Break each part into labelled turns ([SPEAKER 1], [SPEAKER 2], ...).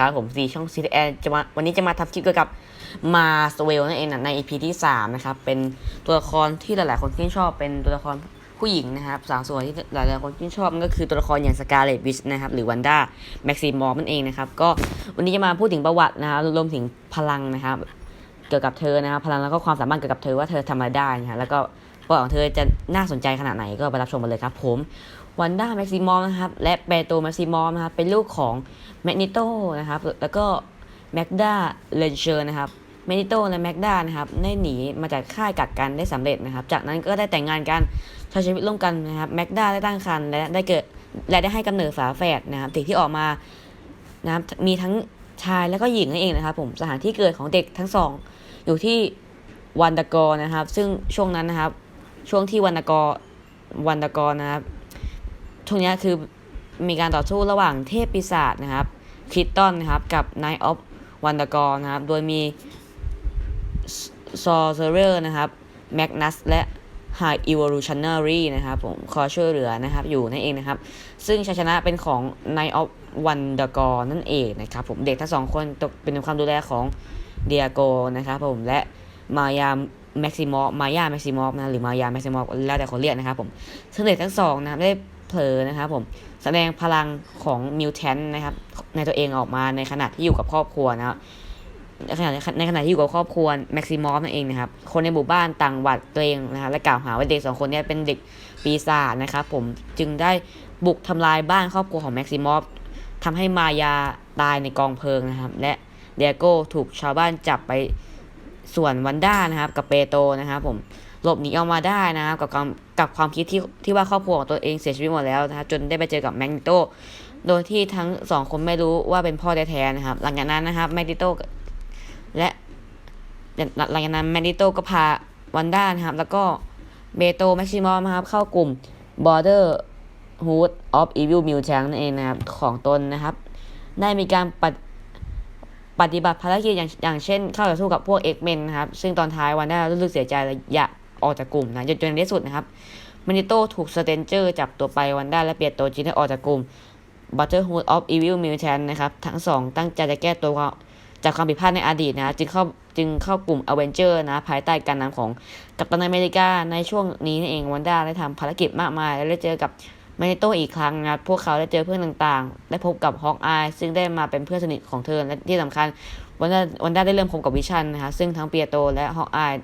[SPEAKER 1] ครับผมซีช่องซีแอนจะมาวันนี้จะมาทำคลิปเกี่ยวกับมาสเวลนั่นเองนะใน EP ที่ 3 นะครับ เป็นตัวละครที่หลาย ๆ คนที่ชอบเป็นตัวละครผู้หญิงนะครับ สาวสวยที่หลาย ๆ คนที่ชอบก็คือตัวละครอย่างสกาเลตวิชนะครับหรือวันด้าแม็กซิมอร์นั่นเองนะครับ ก็วันนี้จะมาพูดถึงประวัตินะครับรวมถึงพลังนะครับ เกี่ยวกับเธอนะครับพลังแล้วก็ความสามารถเกี่ยวกับเธอว่าเธอทำอะไรได้นะฮะแล้วก็ ประวัติของเธอจะน่าสนใจขนาดไหนก็ไปรับชมกันเลยครับผมวันด้าแม็กซิมอมนะครับและเปโตแม็กซิมอมนะครับเป็นลูกของแมกนิโตนะครับแล้วก็แมกดาเลนเชอร์นะครับแมกนิโตและแมกดานะครับได้หนีมาจากค่ายกักกันได้สำเร็จนะครับ จากนั้นก็ได้แต่งงานกันใช้ชีวิตร่วมกันนะครับแมกดาได้ตั้งครรภ์และได้เกิดและได้ให้กำเนิดฝาแฝดนะครับเด็กที่ออกมานะครับมีทั้งชายและก็หญิงนั่นเองนะครับ ผมสถานที่เกิดของเด็กทั้งสองอยู่ที่วันดกรนะครับ ซึ่งช่วงนั้นนะครับ ช่วงที่วันดกรวันดกรนะครับช่วงนี้คือมีการต่อสู้ระหว่างเทพปีศาจนะครับคิตตันนะครับกับ Knight of วันดกรนะครับ โดยมีซอร์เซอร์นะครับแมกนัสและ High Evolutionary นะครับผมคอยช่วยเหลือนะครับอยู่นั่นเองนะครับ ซึ่งชัยชนะเป็นของ Knight of Wonder นั่นเองนะครับผมเด็กทั้งสองคนตกเป็นความดูแลของเดียโกนะครับผมและมายาม แม็กซิมอฟมายาแม็กซิมอฟนะหรือมายาแม็กซิมอฟแล้วแต่คนเรียกนะครับผมซึ่งเด็กทั้งสองนะครับได้เผลอนะครับผมแสดงพลังของมิวแทนนะครับในตัวเองออกมาในขณะที่อยู่กับครอบครัวนะครับในขณะในขณะที่อยู่กับครอบครัวแม็กซิมอฟนั่นเองนะครับคนในหมู่บ้านต่างหวัดตัวเองนะครับและกล่าวหาว่าเด็กสองคนนี้เป็นเด็กปีศาจนะครับผมจึงได้บุกทำลายบ้านครอบครัวของแม็กซิมอฟทำให้มายาตายในกองเพลิงนะครับ และเดียโก้ถูกชาวบ้านจับไป ส่วนวันด้านะครับกับเปโตนะครับผมหลบหนีออกมาได้นะครับกับความกับความคิดที่ที่ว่าครอบครัวของตัวเองเสียชีวิตหมดแล้วนะครับจนได้ไปเจอกับแมกนิโตโดยที่ทั้งสองคนไม่รู้ว่าเป็นพ่อแท้ๆนะครับ หลังจากนั้นนะครับแมกนิโตและหลังจากนั้นแมกนิโตก็พาวันด้านะครับ แล้วก็เบโตแม็กซิมอมนะครับเข้ากลุ่ม Border Hood of Evil Mutant นั่นเองนะครับของตนนะครับ ได้มีการปฏิ ปฏิบัติภารกิจอย่างอย่างเช่น เข้าต่อสู้กับพวกเอ็กเมนนะครับ ซึ่งตอนท้ายวันด้ารู้สึกเสียใจและอยากออกจากกลุ่มนะจนจนในที่สุดนะครับมินิโตถูกสเตนเจอร์จับตัวไปวันด้าและเปลี่ยนตัวจีนให้ออกจากกลุ่ม Brotherhood of Evil Mutant นะครับทั้งสองตั้งใจจะแก้ตัวจากความผิดพลาดในอดีตนะจึงเข้าจึงเข้ากลุ่มอเวนเจอร์นะภายใต้การนำของกัปตันอเมริกาในช่วงนี้นี่เองวันด้าได้ทำภารกิจมากมายและได้เจอกับ มานิโตอีกครั้งนะครับพวกเขาได้เจอเพื่อนต่างๆ ได้พบกับฮอกอายซึ่งได้มาเป็นเพื่อนสนิทของเธอและที่สำคัญวันด้าวันด้าได้เริ่มคบกับวิชันนะครับซึ่งทั้งเปียโตและฮอกอาย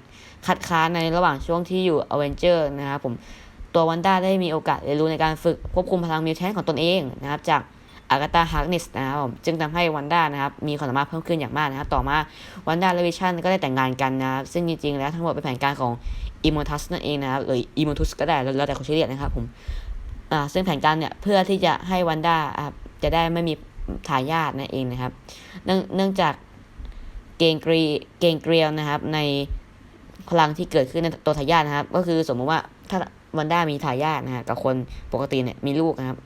[SPEAKER 1] คัดค้านในระหว่างช่วงที่อยู่อเวนเจอร์นะครับผมตัววันด้าได้มีโอกาสเรียนรู้ในการฝึกควบคุมพลังมิวแทนของตนเองนะครับจากอากาตาฮาร์กนิสนะครับผมจึงทำให้วันด้านะครับมีความสามารถเพิ่มขึ้นอย่างมากนะครับต่อมาวันด้าและวิชันก็ได้แต่งงานกันนะครับซึ่งจริงๆแล้วทั้งหมดเป็นแผนการของอิม r ทัสนั่นเองนะครับหรืออิม r ทุสก็ได้แล้วแต่คนชื่อเรียกนะครับผม ซึ่งแผนการเนี่ยเพื่อที่จะให้วันด้าจะได้ไม่มีทายาทนั่นเองนะครับเนื่องเนื่องจากเกงกรีเกงเกรียวนะครับ ในพลังที่เกิดขึ้นในตัวทายาทนะครับ ก็คือสมมติว่าถ้าวันด้ามีทายาทนะฮะกับคนปกติเนี่ยมีลูกนะครับ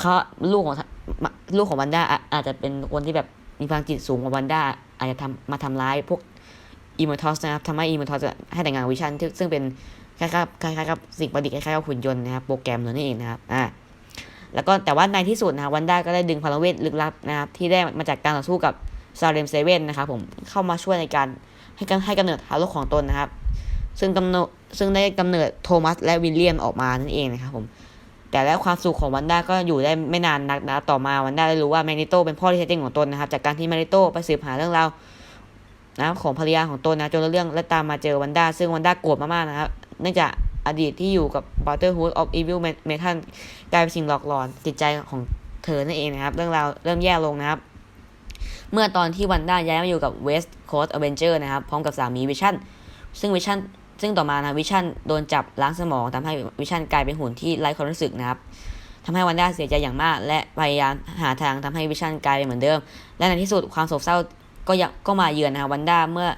[SPEAKER 1] เขาลูกของลูกของวันด้าออาจจะเป็นคนที่แบบมีพลังจิตสูงกว่าวันด้าอาจจะทำมาทำร้ายพวกอีมอร์ทอสนะครับทำให้อีมอร์ทอสให้แต่งงานกับวิชันซึ่งเป็น คล้ายๆคล้ายๆกับสิ่งประดิษฐ์คล้ายๆกับหุ่นยนต์นะครับโปรแกรมนั่นเองนะครับอ่าแล้วก็แต่ว่าในที่สุดนะวันด้าก็ได้ดึงพลังเวทลึกลับนะครับที่ได้มาจากการต่อสู้กับซาเลมเซเว่นนะครับผมเข้ามาช่วยในการให้กันให้กำเนิดทารกของตนนะครับ ซึ่งกำเนิดซึ่งได้กำเนิดโทมัสและวิลเลียมออกมานั่นเองนะครับผมแต่แล้วความสุขของวันด้าก็อยู่ได้ไม่นานนักนะต่อมาวันด้าได้รู้ว่าแมกนิโตเป็นพ่อที่แท้จริงของตนนะครับ จากการที่แมกนิโตไปสืบหาเรื่องราวนะของภรรยาของตนนะจนเรื่องและตามมาเจอวันด้าซึ่งวันด้าโกรธมากๆนะครับ นื่องจากอดีตที่อยู่กับ Brotherhood of Evil Metal กลายเป็นสิ่งหลอกหลอนจิตใจของเธอนั่นเองนะครับ เรื่องราวเริ่มแย่ลงนะครับ เมื่อตอนที่วันด้าย้ายมาอยู่กับ West Coast Avenger นะครับ พร้อมกับสามีวิชั่น ซึ่งวิชั่นซึ่งต่อมานะวิชั่นโดนจับล้างสมองทำให้วิชั่นกลายเป็นหุ่นที่ไร้ความรู้สึกนะครับทำให้วันด้าเสียใจอย่างมาก และพยายามหาทางทำให้วิชั่นกลายเป็นเหมือนเดิม และในที่สุดความโศกเศร้าก็ยังก็มาเยือนนะวันด้าเมื่อ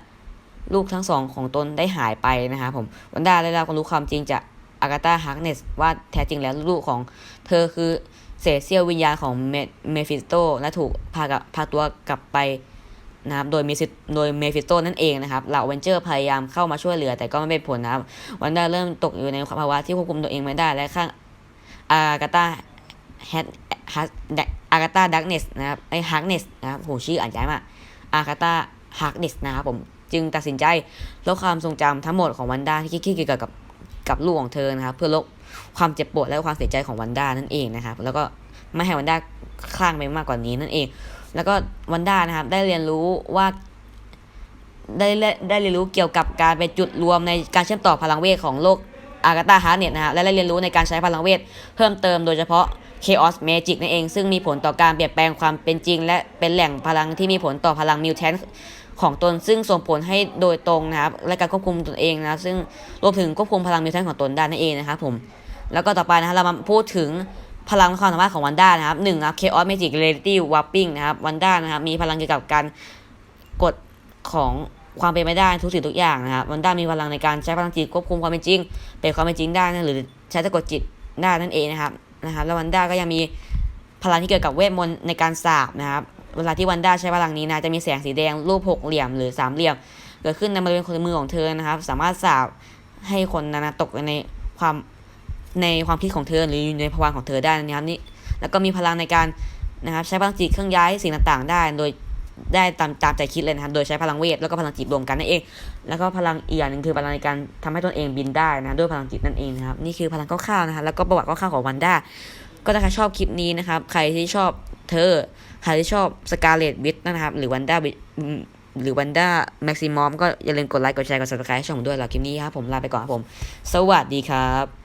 [SPEAKER 1] ลูกทั้งสองของตนได้หายไปนะครับผมวันด้าได้รับความรู้ความจริงจากอากาตาฮาร์กเนสว่าแท้จริงแล้วลูกของเธอคือเศษเสี้ยววิญญาณของเมฟิสโตและถูกพากับพาตัวกลับไปนะครับโดยเมซิโดยเมฟิสโตนั่นเองนะครับเหล่าเวนเจอร์พยายามเข้ามาช่วยเหลือ แต่ก็ไม่เป็นผลนะครับวันด้าเริ่มตกอยู่ในภาวะที่ควบคุมตัวเองไม่ได้และข้างอากาตาแฮอากาตาดักเนสนะครับไอฮักเนสนะครับโหชื่ออ่านยากมากอากาตาฮักเนสนะครับผม จึงตัดสินใจลบความทรงจำทั้งหมดของวันด้าที่คิดเกี่ยวกับกับลูกของเธอนะครับเพื่อลบความเจ็บปวดและความเสียใจของวันด้านั่นเองนะครับ แล้วก็ไม่ให้วันด้าคลั่งไปมากกว่านี้นั่นเอง แล้วก็วันด้านะครับได้เรียนรู้ว่าได้เรียได้เรียนรู้เกี่ยวกับการเป็นจุดรวมในการเชื่อมต่อพลังเวทของโลกอากาตาฮาร์เน็ตนะครับและได้เรียนรู้ในการใช้พลังเวทเพิ่มเติมโดยเฉพาะ Chaos Magic นั่นเอง ซึ่งมีผลต่อการเปลี่ยนแปลงความเป็นจริง และเป็นแหล่งพลังที่มีผลต่อพลังมิวแทน ของตนซึ่งส่งผลให้โดยตรงนะครับและการควบคุมตนเองนะครับซึ่งรวมถึงควบคุมพลังมิวแทนของตนได้นั่นเองนะครับผมแล้วก็ต่อไปนะครับเรามาพูดถึงพลังความสามารถของวันด้านะครับหนึ่งนะครับ Chaos Magic Reality Warping นะครับวันด้านะครับมีพลังเกี่ยวกับการกดของความเป็นไปได้ทุกสิ่งทุกอย่างนะครับวันด้ามีพลังในการใช้พลังจิตควบคุมความเป็นจริงเป็นความเป็นจริงได้นะหรือใช้สะกดจิตได้นั่นเองนะครับนะครับแล้ววันด้าก็ยังมีพลังที่เกี่ยวกับเวทมนต์ในการสาบนะครับ เวลาที่วันด้าใช้พลังนี้นะจะมีแสงสีแดงรูปหกเหลี่ยมหรือสามเหลี่ยม เกิดขึ้นในบริเวณคนมือของเธอนะครับ สามารถสาบให้คนนั้นะตกในความในความคิดของเธอหรืออยู่ในภวังของเธอได้นะครับนี่แล้วก็มีพลังในการนะครับใช้พลังจิตเคลื่อนย้ายสิ่งต่างๆ ได้ โดยได้ตามตามใจคิดเลยนะครับ โดยใช้พลังเวทแล้วก็พลังจิตรวมกันนั่นเอง แล้วก็พลังอีกอย่างหนึ่งคือพลังในการทำให้ตนเองบินได้นะด้วยพลังจิตนั่นเองนะครับนี่คือพลังคร่าวๆนะครับแล้วก็ประวัติคร่าวๆของวันด้าก็ถ้าใครชอบคลิปนี้นะครับ ใครที่ชอบ เธอใครที่ชอบสกาเลตวิทนะครับ หรือวันด้าหรือวันด้าแม็กซิมอมก็อย่าลืมกดไลค์ กดแชร์ กดซับสไครต์ให้ช่องผมด้วยแล้วคลิปนี้ครับผมลาไปก่อนครับผม สวัสดีครับ